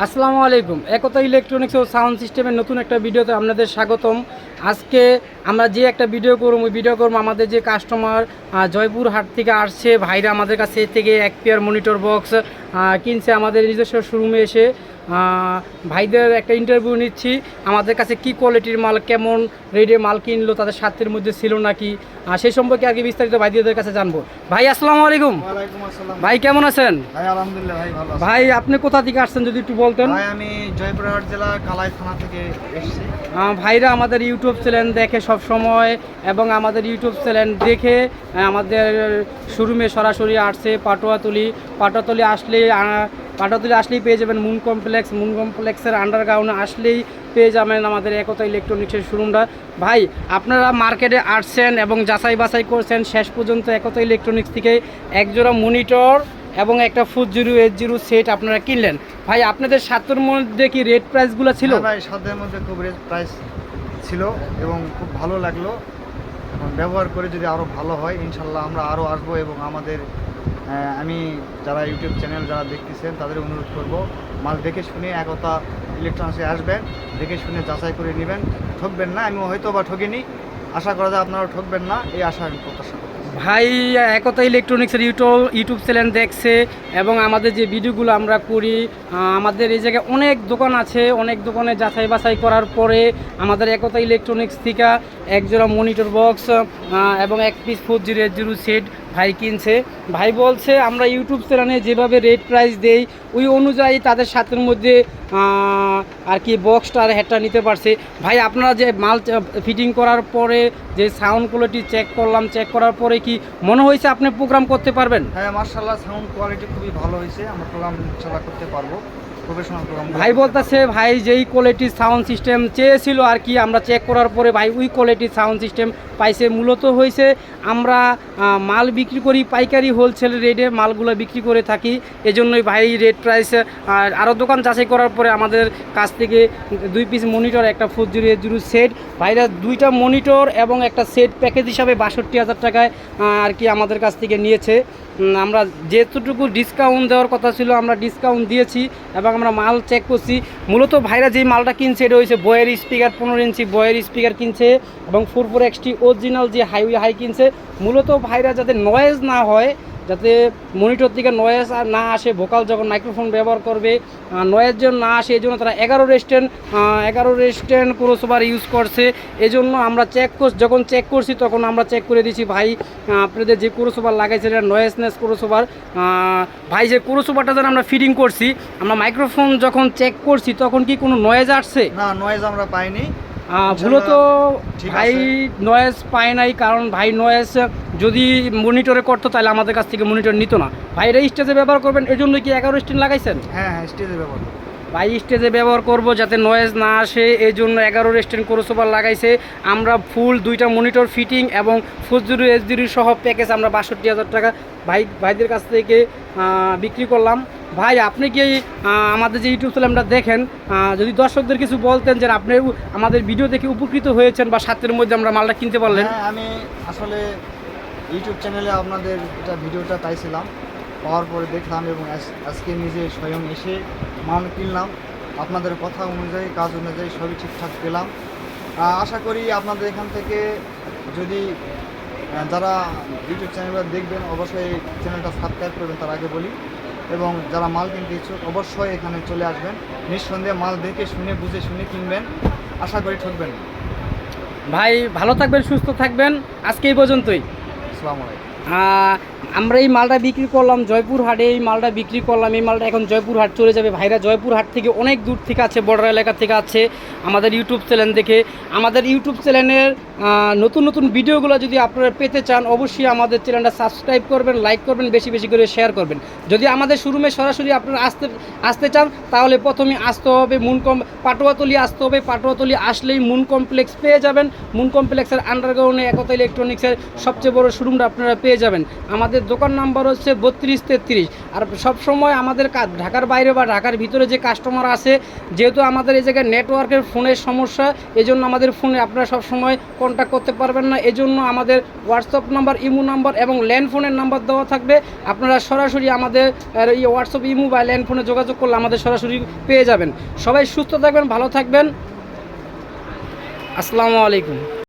আসসালামু আলাইকুম। একতা ইলেকট্রনিক্স ও সাউন্ড সিস্টেমের নতুন একটা ভিডিওতে আপনাদের স্বাগতম। আজকে আমরা যে একটা ভিডিও করব, ওই ভিডিও করব আমাদের যে কাস্টমার জয়পুর হাট থেকে আসছে, ভাইরা আমাদের কাছে থেকে এক পেয়ার মনিটর বক্স কিনছে আমাদের নিজস্ব শোরুমে এসে। ভাইদের একটা ইন্টারভিউ নিচ্ছি। আমাদের কাছে কি কোয়ালিটির মাল কেমন রেটে মাল কিনলো তাদের স্বার্থের মধ্যে ছিল নাকি? সেই সম্পর্কে আগে বিস্তারিত ভাইদের কাছে জানব। ভাই আসসালামু আলাইকুম। ভাই কেমন আছেন? ভাই আপনি কোথা থেকে আসছেন যদি একটু বলতেন? আমি জয়পুরহাট জেলা কালাই থানা থেকে এসেছি। ভাইরা আমাদের ইউটিউব চ্যানেল দেখে সব সময় এবং আমাদের ইউটিউব চ্যানেল দেখে আমাদের শোরুমে সরাসরি আসছে পাটোয়াতুলি। পাটোয়াতুলি আসলেই আহ, পাটোয়াতুলি আসলেই পেয়ে যাবেন মুন কমপ্লেক্স মুন কমপ্লেক্সের আন্ডারগ্রাউন্ডে আসলেই পেয়ে যাবেন আমাদের একতা ইলেকট্রনিক্সের শোরুমটা ভাই আপনারা মার্কেটে আসছেন এবং যাচাই বাছাই করছেন শেষ পর্যন্ত একতা ইলেকট্রনিক্স থেকে একজোড়া মনিটর এবং একটা ফুট জিরো এইট জিরো সেট আপনারা কিনলেন। ভাই আপনাদের সাতটার মধ্যে কি রেট প্রাইসগুলো ছিল? হ্যাঁ ভাই সাধ্যের মধ্যে খুব রেট প্রাইস ছিল এবং খুব ভালো লাগল। ব্যবহার করে যদি আরও ভালো হয় ইনশাল্লাহ আমরা আরও আসব এবং আমাদের আমি যারা ইউটিউব চ্যানেল যারা দেখতেছেন, তাদের অনুরোধ করব, মাল দেখে শুনে একতা ইলেকট্রনিক্সে আসবেন দেখে শুনে যাচাই করে নেবেন। ঠকবেন না আমি হয়তো বা ঠকিনি। আশা করা যায় আপনারা ঠকবেন না, এই আশা আমি প্রত্যাশা করি ভাই একতা ইলেকট্রনিক্সের ইউটিউব ইউটিউব চ্যানেল দেখছে এবং আমাদের যে ভিডিওগুলো আমরা করি আমাদের এই জায়গায় অনেক দোকান আছে। অনেক দোকানে যাচাই বাছাই করার পরে আমাদের একতা ইলেকট্রনিক্স থেকে একজোড়া মনিটর বক্স এবং এক piece four zero zero set ভাই কিনছে। ভাই বলছে, আমরা ইউটিউব চ্যানেলে যেভাবে রেট প্রাইস দেই, ওই অনুযায়ী তাদের সাথের মধ্যে আর কি বক্সটা আর হেডটা নিতে পারছে। ভাই, আপনারা যে মাল ফিটিং করার পরে যে সাউন্ড কোয়ালিটি চেক করলাম চেক করার পরে কি মনে হয়েছে আপনি প্রোগ্রাম করতে পারবেন? হ্যাঁ মার্শাল্লাহ সাউন্ড কোয়ালিটি খুবই ভালো হয়েছে। আমরা প্রোগ্রাম করতে পারব। ভাই বলতেছে, ভাই, যেই কোয়ালিটির সাউন্ড সিস্টেম চেয়েছিল আর কি, আমরা চেক করার পরে ভাই ওই কোয়ালিটির সাউন্ড সিস্টেম পাইছে। মূলত হয়েছে আমরা মাল বিক্রি করি পাইকারি হোলসেল রেটে মালগুলো বিক্রি করে থাকি। এজন্যই ভাই রেট প্রাইস আর আরও দোকান যাচাই করার পরে আমাদের কাছ থেকে দুই পিস মনিটর একটা ফোর জিরো সেট ভাইরা দুইটা মনিটর এবং একটা সেট প্যাকেজ হিসাবে বাষট্টি হাজার টাকায় আর কি আমাদের কাছ থেকে নিয়েছে। আমরা যেতটুকু ডিসকাউন্ট দেওয়ার কথা ছিল, আমরা ডিসকাউন্ট দিয়েছি এবং আমরা মাল চেক করছি। মূলত ভাইরা যেই মালটা কিনছে, এটা হয়েছে বয়ের স্পিকার পনেরো ইঞ্চি বয়ের স্পিকার কিনছে এবং ফোর ফোর এক্সটি অরিজিনাল যে হাইওয়ে হাই কিনছে। মূলত ভাইরা যাতে নয়েজ না হয় যাতে মনিটর থেকে নয়েজ আর না আসে ভোকাল যখন মাইক্রোফোন ব্যবহার করবে নয়েজ যেন না আসে এই জন্য তারা এগারো রেস্টেন্ট এগারো রেস্টেন্ট ক্রোসোভার ইউজ করছে। এই জন্য আমরা চেক কর যখন চেক করছি তখন আমরা চেক করে দিছি ভাই আপনাদের যে ক্রোসোভার লাগাইছে এটা নয়েজনেস ক্রোসোভার ভাই, যে ক্রোসোভারটা যেন আমরা ফিটিং করছি, আমরা মাইক্রোফোন যখন চেক করছি তখন কি কোনো নয়েজ আসছে? না নয়েজ আমরা পাইনি। মূলত ঠিক ভাই। নয়েজ পায় নাই কারণ ভাই নয়েজ যদি মনিটরে করতো তাহলে আমাদের কাছ থেকে মনিটর নিত না ভাই এটা স্টেজে ব্যবহার করবেন এই জন্য কি এগারো স্টেন লাগাইছেন হ্যাঁ হ্যাঁ স্টেজে ব্যবহার। ভাই স্টেজে ব্যবহার করব যাতে নয়েজ না আসে এই জন্য এগারো রেস্টেন্ট ক্রোসোভার লাগাইছে আমরা ফুল দুইটা মনিটর ফিটিং এবং ফোর জিরো এইচ জিরো সহ প্যাকেজ আমরা বাষট্টি হাজার টাকা ভাই ভাইদের কাছ থেকে বিক্রি করলাম ভাই, আপনি কি আমাদের যে ইউটিউব চ্যানেলটা দেখেন যদি দর্শকদের কিছু বলতেন যে আপনি আমাদের ভিডিও দেখে উপকৃত হয়েছেন বা সাতের মধ্যে আমরা মালটা কিনতে পারলেন। হ্যাঁ আমি আসলে ইউটিউব চ্যানেলে আপনাদের এটা ভিডিওটা পাইছিলাম, পাওয়ার পরে দেখলাম এবং আজকে নিজে স্বয়ং এসে মাল কিনলাম। আপনাদের কথা অনুযায়ী, কাজ অনুযায়ী সবই ঠিকঠাক পেলাম। আশা করি আপনাদের এখান থেকে যদি যারা ইউটিউব চ্যানেলটা দেখবেন, অবশ্যই চ্যানেলটা সাবস্ক্রাইব করবেন, তার আগে বলি। এবং যারা মাল কিনতে ইচ্ছুক অবশ্যই এখানে চলে আসবেন। নিঃসন্দেহে মাল দেখে শুনে বুঝে শুনে কিনবেন। আশা করি ঠকবেন। ভাই ভালো থাকবেন সুস্থ থাকবেন। আজকে এই পর্যন্তই। আসসালামু আলাইকুম। আমরা এই মালটা বিক্রি করলাম জয়পুর হাটে এই মালটা বিক্রি করলাম, এই মালটা এখন জয়পুর হাট চলে যাবে। ভাইরা জয়পুর হাট থেকে অনেক দূর থেকে আছে, বর্ডার এলাকা থেকে আছে, আমাদের ইউটিউব চ্যানেল দেখে। আমাদের ইউটিউব চ্যানেলের নতুন নতুন ভিডিওগুলো যদি আপনারা পেতে চান, অবশ্যই আমাদের চ্যানেলটা সাবস্ক্রাইব করবেন লাইক করবেন, বেশি বেশি করে শেয়ার করবেন। যদি আমাদের শোরুমে সরাসরি আপনারা আসতে আসতে চান, তাহলে প্রথমে আসতে হবে মুন কম পাটোয়াতলি আসতে হবে। পাটোয়াতলি আসলেই মুন কমপ্লেক্স পেয়ে যাবেন। মুন কমপ্লেক্সের আন্ডারগ্রাউন্ডে একতা ইলেকট্রনিক্সের সবচেয়ে বড় শোরুমটা আপনারা পেয়ে পেয়ে যাবেন। আমাদের দোকান নাম্বার হচ্ছে বত্রিশ তেত্রিশ। আর সবসময় আমাদের ঢাকার বাইরে বা ঢাকার ভিতরে যে কাস্টমার আছে, যেহেতু আমাদের এই জায়গায় নেটওয়ার্কের ফোনের সমস্যা, এজন্য আমাদের ফোনে আপনারা সবসময় কন্ট্যাক্ট করতে পারবেন না। এজন্য আমাদের হোয়াটসঅ্যাপ নাম্বার ইমো নাম্বার এবং ল্যান্ড ফোনের নাম্বার দেওয়া থাকবে। আপনারা সরাসরি আমাদের এই হোয়াটসঅ্যাপ ইমো বা ল্যান্ড ফোনে যোগাযোগ করলে আমাদের সরাসরি পেয়ে যাবেন। সবাই সুস্থ থাকবেন, ভালো থাকবেন। আসসালামু আলাইকুম।